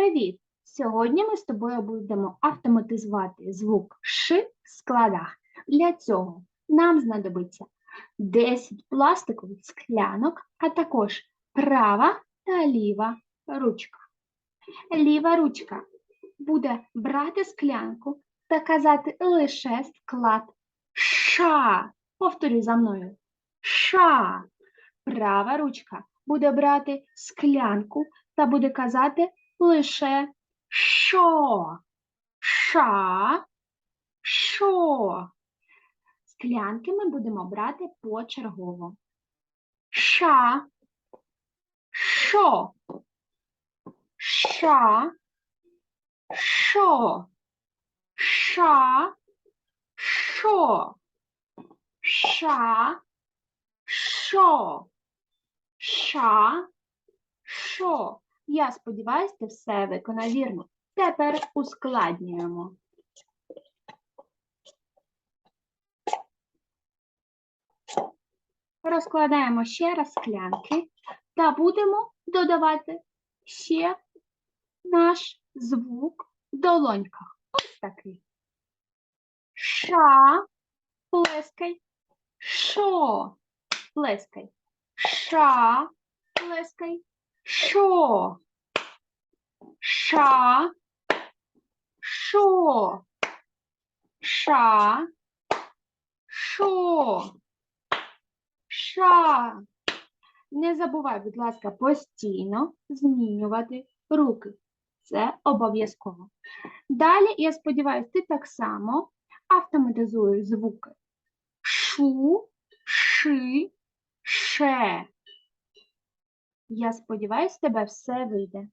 Привіт! Сьогодні ми з тобою будемо автоматизувати звук Ш в складах. Для цього нам знадобиться 10 пластикових склянок, а також права та ліва ручка. Ліва ручка буде брати склянку та казати лише склад ша. Повторюй за мною. Ша. Права ручка буде брати склянку та буде казати лише що. Ша, що. Склянки ми будемо брати почергово. Ша, що. Ша, що. Ша, що. Ша, що. Ша, що. Я сподіваюся, ти все виконав вірно. Тепер ускладнюємо. Розкладаємо ще раз склянки та будемо додавати ще наш звук в долоньках. Ось такий. Ша, плескай, шо, плескай, ша, плескай, шо, ша, шо, ша, шо, ша. Не забувай, будь ласка, постійно змінювати руки. Це обов'язково. Далі, я сподіваюся, ти так само автоматизуєш звуки шу, ши, ше. Я сподіваюся, тебе все вийде.